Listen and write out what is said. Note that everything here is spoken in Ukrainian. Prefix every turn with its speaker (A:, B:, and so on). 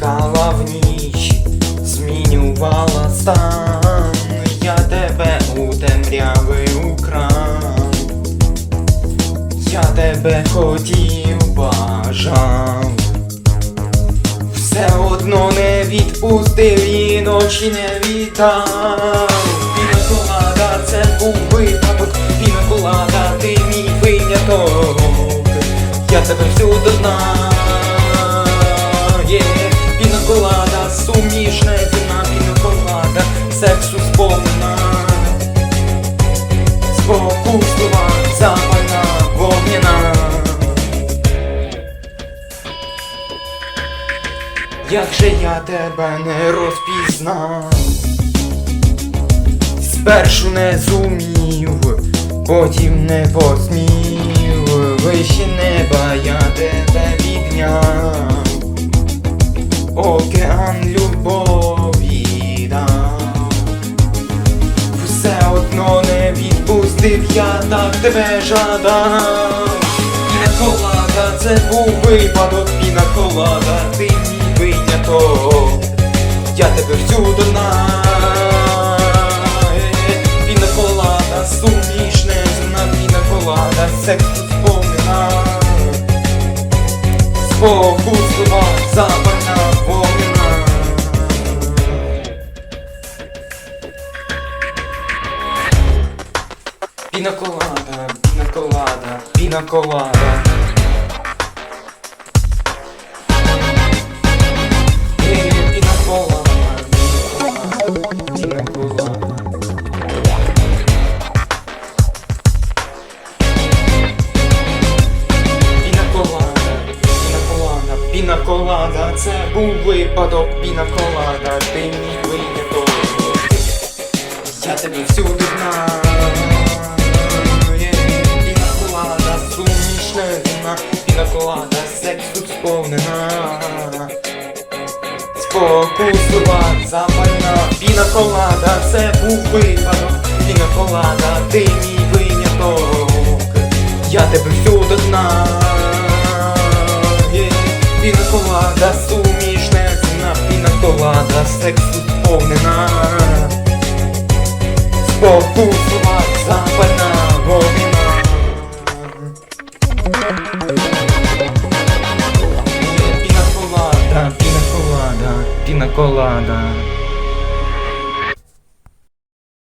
A: блукала в ніч, змінювала стан, я тебе у темряви украв, я тебе хотів бажав, все одно не відпустив і ночі не вітав. Пінаколада це був випадок, пінаколада ти мій виняток, я тебе всюди знав. Сумішна ціна, пінаколада, сексу сповнена, спокуслива, запальна, вогняна. Як же я тебе не розпізнав, спершу не зумів, потім не посмів, вище неба я тебе відняв, океан відпустив, я так тебе жадав. Пінаколада, це був випадок, пінаколада, ти мій виняток. Я тебе всюди знаю. Пінаколада, сумішне зна, пінаколада, секс сповнена. Спокуслива, запальна, вогнена. Пінаколада, пінаколада, пінаколада. Пінаколада, це був випадок, пінаколада, ти мій виняток. Я тебе всюди знаю сповнена Спокуслива, запальна. Пінаколада, це був випадок. Пінаколада, ти мій виняток. Я тебе всюди знаю. Пінаколада, сумішна вина Пінаколада, секс тут сповнена Спокуслива, запальна Пінаколада, пінаколада